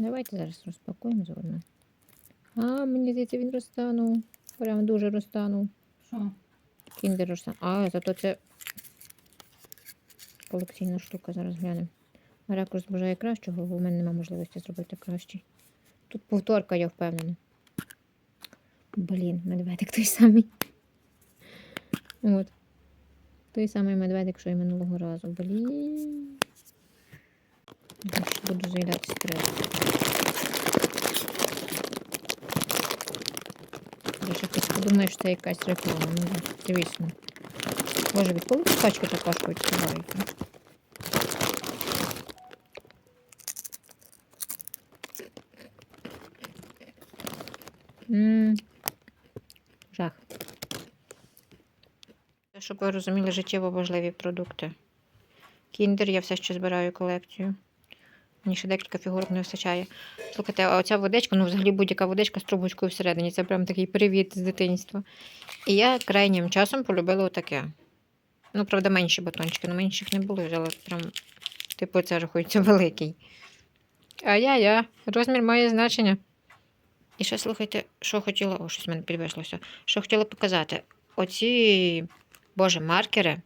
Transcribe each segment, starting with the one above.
Давайте зараз розпакуємо заодно. А, мені здається, він розтанув. Прям дуже розтанув. Що? Кіндер розтанув. А, зато це колекційна штука. Зараз глянемо. Ракурс бажає кращого, бо в мене немає можливості зробити кращий. Тут повторка, я впевнена. Блін, медведик той самий. От. Той самий медведик, що і минулого разу. Блін. Буду заїдати стрес. Більше хтось подумає, що це якась реклама. Ну, звісно. Боже, відколи ці пачки така відкривають? Ммм. Жах. Щоб ви розуміли життєво важливі продукти. Кіндер, я все ще збираю колекцію. Мені ще декілька фігурок не вистачає. Слухайте, а оця водичка, ну взагалі будь-яка водичка з трубочкою всередині. Це прям такий привіт з дитинства. І я крайнім часом полюбила отаке. Ну, правда, менші батончики, але менших не було, взяла прям, типу, це рахується великий. А я, я, розмір має значення. І ще слухайте, що хотіла. О, щось в мене підвислося. Що хотіла показати. Оці, боже, маркери.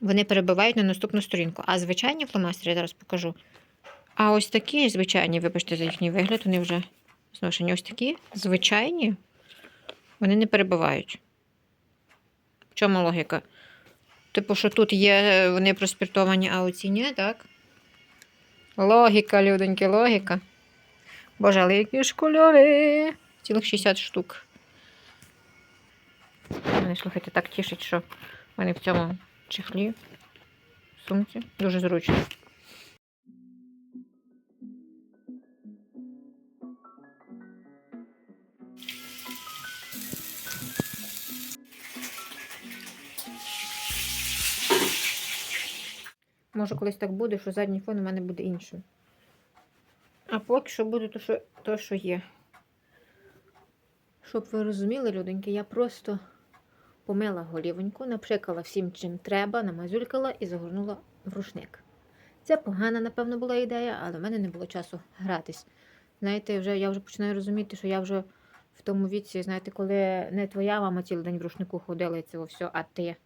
Вони перебивають на наступну сторінку. А звичайні фломастери я зараз покажу. А ось такі звичайні, вибачте за їхній вигляд, вони вже зношені. Ось такі звичайні, вони не перебивають. В чому логіка? Типу, що тут є, вони проспіртовані, а оці ні, так? Логіка, людоньки, логіка. Боже, але які ж кольори. Цілих 60 штук. Мене, слухайте, так тішить, що вони в цьому чехлі, сумці. Дуже зручно. Може, колись так буде, що задній фон у мене буде іншим. А поки що буде то, що, що є. Щоб ви розуміли, людоньки, я просто помила голівоньку, напшикала всім, чим треба, намазюлькала і загорнула в рушник. Це погана, напевно, була ідея, але в мене не було часу гратись. Знаєте, вже, я вже починаю розуміти, що я вже в тому віці, знаєте, коли не твоя мама цілий день в рушнику ходила і це все, а ти.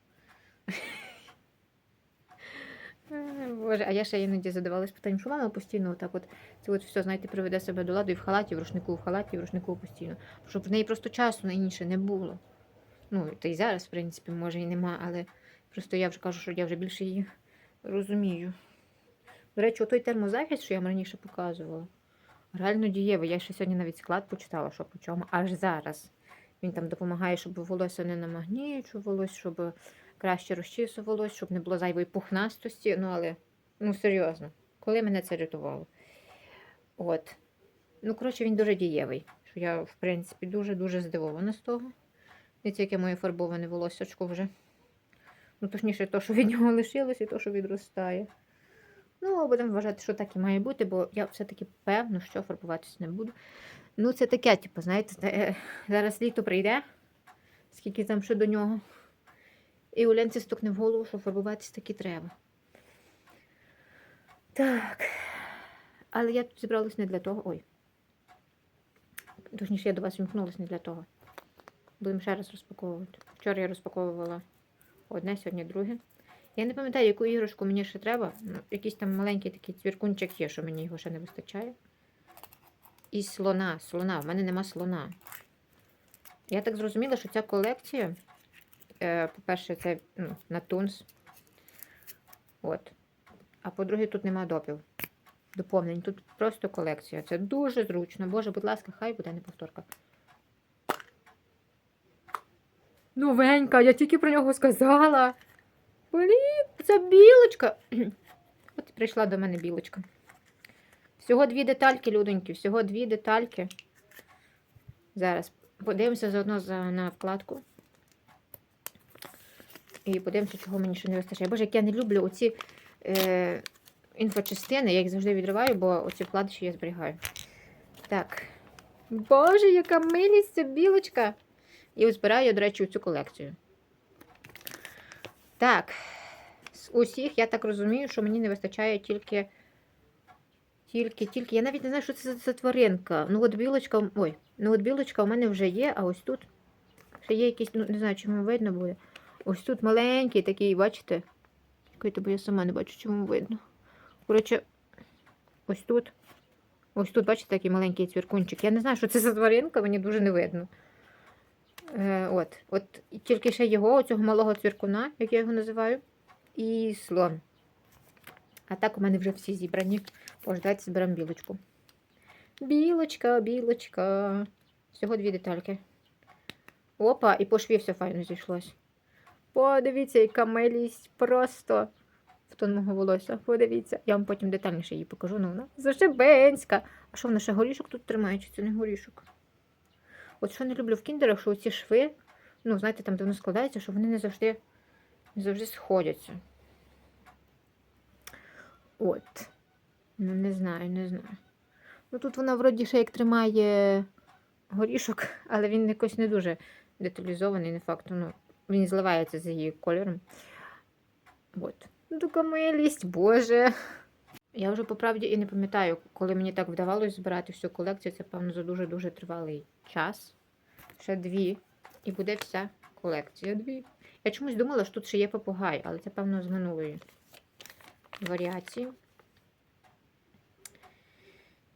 А я ще іноді задавалась питанням, що мама постійно отак от це от все, знаєте, приведе себе до ладу і в халаті, в рушнику, в халаті, в рушнику постійно. Щоб в неї просто часу на інше не було. Ну, та й зараз, в принципі, може і нема, але просто я вже кажу, що я вже більше її розумію. До речі, той термозахист, що я вам раніше показувала, реально дієвий. Я ще сьогодні навіть склад почитала, що по чому, аж зараз. Він там допомагає, щоб волосся не намагнічувалось, щоб краще розчісувалось, щоб не було зайвої пухнастості. Ну, але, ну, серйозно, коли мене це рятувало. От. Ну, коротше, він дуже дієвий. Я, в принципі, дуже-дуже здивована з того. Дивіться, яке моє фарбоване волоссячко вже. Ну, точніше, то, що від нього лишилось, і то, що відростає. Ну, будемо вважати, що так і має бути, бо я все-таки певно, що фарбуватися не буду. Ну, це таке, типу, знаєте, е, зараз літо прийде, скільки там ще до нього. І Улянці стукне в голову, що фарбуватися таки треба. Так. Але я тут зібралась не для того. Ой. Точніше, я до вас вімкнулася не для того. Будемо ще раз розпаковувати. Вчора я розпаковувала одне, сьогодні друге. Я не пам'ятаю, яку іграшку мені ще треба. Ну, якийсь там маленький такий цвіркунчик є, що мені його ще не вистачає. І слона. Слона. В мене нема слона. Я так зрозуміла, що ця колекція, е, по-перше, це ну, на тунс. От. А по-друге, тут нема допів. Доповнень. Тут просто колекція. Це дуже зручно. Боже, будь ласка, хай буде не повторка. Новенька, я тільки про нього сказала. Блін, це білочка. От прийшла до мене білочка. Всього дві детальки, людоньки, всього дві детальки. Зараз подивимося заодно за, на вкладку. І подивимося, чого мені ще не вистачає. Боже, як я не люблю оці е, інфочастини, я їх завжди відриваю, бо оці вкладиші я зберігаю. Так. Боже, яка милість ця білочка! І ось збираю я, до речі, цю колекцію. Так, з усіх, я так розумію, що мені не вистачає тільки Тільки, тільки. Я навіть не знаю, що це за, тваринка. Ну от білочка. Ой, ну от білочка у мене вже є, а ось тут ще є якийсь, ну не знаю, чому видно буде. Ось тут маленький такий, бачите? Який бо я сама не бачу, чому видно. Коротше, ось тут. Ось тут, бачите, такий маленький цвіркунчик. Я не знаю, що це за тваринка, мені дуже не видно. Е, от, от тільки ще його, цього малого цвіркуна, як я його називаю, і слон. А так у мене вже всі зібрані. Пождайте, зберемо білочку. Білочка, білочка. Всього дві детальки. Опа, і по шві все файно зійшлось. Подивіться, яка милість просто в тон мого волосся. Подивіться. Я вам потім детальніше її покажу. Ну, вона зашибенська. А що вона ще горішок тут тримає? Чи це не горішок? От що не люблю в кіндерах, що ці шви, ну, знаєте, там де воно складається, що вони не завжди, не завжди сходяться. От. Ну, не знаю, не знаю. Ну тут вона вроді ще як тримає горішок, але він якось не дуже деталізований, не факт. Ну, він зливається з її кольором. От. Ну, така милість, Боже. Я вже по правді і не пам'ятаю, коли мені так вдавалося збирати всю колекцію, це, певно, за дуже-дуже тривалий час. Ще дві. І буде вся колекція. Дві. Я чомусь думала, що тут ще є попугай, але це, певно, з минулої варіації.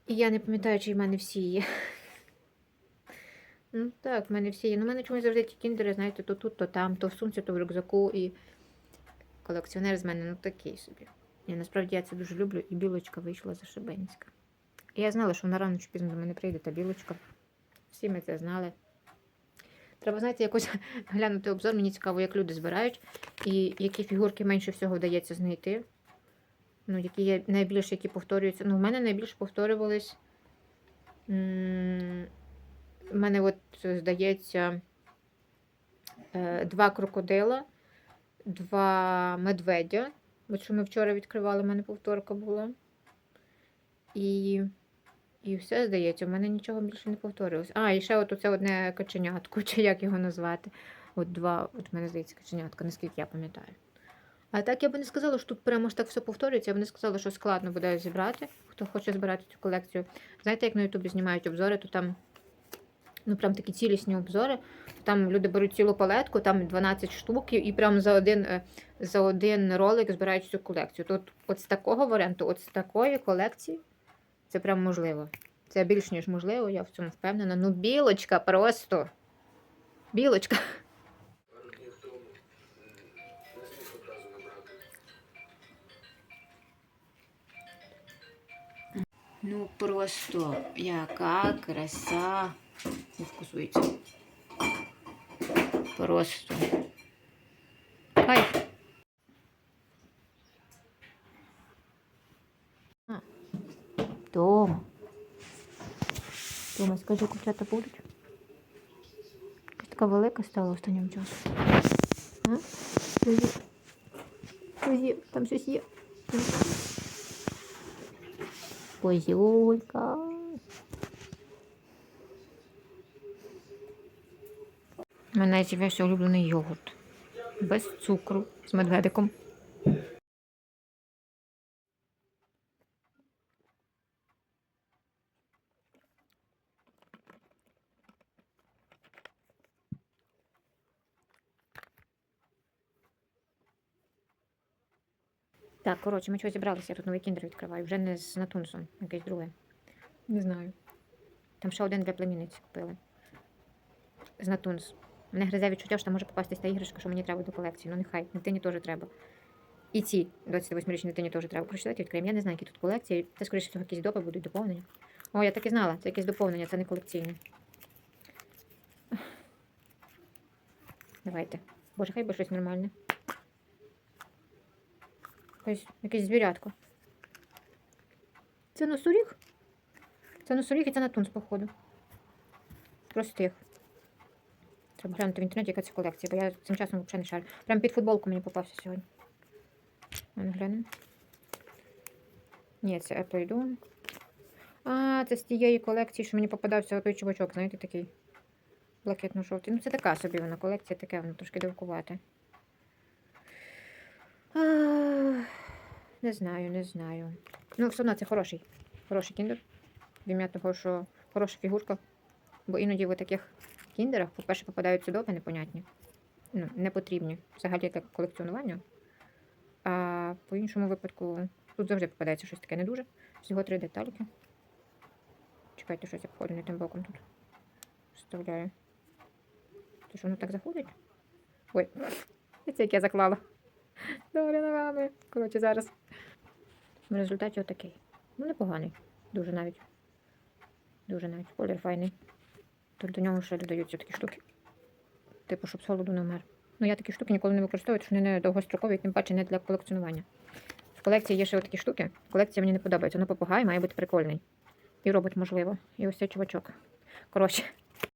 І я не пам'ятаю, чи в мене всі є. Ну так, в мене всі є. Ну, в мене чомусь завжди ті кіндери, знаєте, то тут, то там, то в сумці, то в рюкзаку. І колекціонер з мене ну такий собі. І насправді я це дуже люблю, і білочка вийшла за Шибенська. І я знала, що вона рано чи пізно до мене прийде та білочка. Всі ми це знали. Треба, знаєте, якось глянути обзор. Мені цікаво, як люди збирають, і які фігурки менше всього вдається знайти. Ну, які є найбільше, які повторюються. Ну, в мене найбільше повторювались. У мене, от, здається, е, два крокодила, два медведя. От що ми вчора відкривали, в мене повторка була. І, і все, здається, у мене нічого більше не повторилось. А, і ще от оце одне каченятко, чи як його назвати. От два, от в мене здається, каченятка, наскільки я пам'ятаю. А так я би не сказала, що тут прямо ж так все повторюється. Я б не сказала, що складно буде зібрати. Хто хоче збирати цю колекцію. Знаєте, як на Ютубі знімають обзори, то там ну прям такі цілісні обзори. Там люди беруть цілу палетку, там 12 штук, і- прямо за один, е, за один ролик збирають всю колекцію. Тут от з такого варіанту, от з такої колекції, це прям можливо. Це більш ніж можливо, я в цьому впевнена. Ну, білочка просто. Білочка. Ну просто яка краса. Не вкусується. Просто. Кайф. Тома. Тома, скажи, куплята будуть? Якась така велика стала останнім часом. А? Є? Там щось є. Козюлька. У мене з'явився улюблений йогурт. Без цукру, з медведиком. Так, коротше, ми чого зібралися, я тут новий кіндер відкриваю. Вже не з Натунсом, якесь друге. Не знаю. Там ще один для племінниці купили. З Натунс. Мене гризе відчуття, що там може попастись та іграшка, що мені треба до колекції. Ну нехай, дитині теж треба. І ці 28-річній дитині теж треба. Давайте відкриємо. Я не знаю, які тут колекції. Це, скоріше всього, якісь допи будуть доповнення. О, я так і знала, це якесь доповнення, це не колекційне. Давайте. Боже, хай би щось нормальне. Якесь, якесь звірятко. Це носоріг? Це носоріг і це натунс, походу. Простих. Треба глянути в інтернеті, яка це колекція, бо я цим часом взагалі не шарю. Прям під футболку мені попався сьогодні. Глянемо. Ні, це Apple Dawn. А, це з тієї колекції, що мені попадався той чувачок, знаєте, такий блакитно-жовтий. Ну, це така собі вона колекція, таке воно трошки дивкувати. А, Не знаю, не знаю. Ну, все одно це хороший. Хороший кіндер. В того, що хороша фігурка. Бо іноді в таких кіндерах, по-перше, попадають судоби непонятні. Ну, не потрібні. Взагалі для колекціонування. А по іншому випадку тут завжди попадається щось таке не дуже. Всього три детальки. Чекайте, щось обходить не тим боком тут. Вставляю. То що воно так заходить? Ой, це як я заклала. Добре ногами. Коротше, зараз. В результаті отакий. Ну, непоганий. Дуже навіть. Дуже навіть. Колір файний. Тут до нього ще додаються такі штуки. Типу, щоб з холоду не вмер. Ну, я такі штуки ніколи не використовую, тому що вони не довгострокові, тим паче не для колекціонування. В колекції є ще такі штуки. Колекція мені не подобається. вона попугай має бути прикольний. І робить, можливо. І ось цей чувачок. Коротше,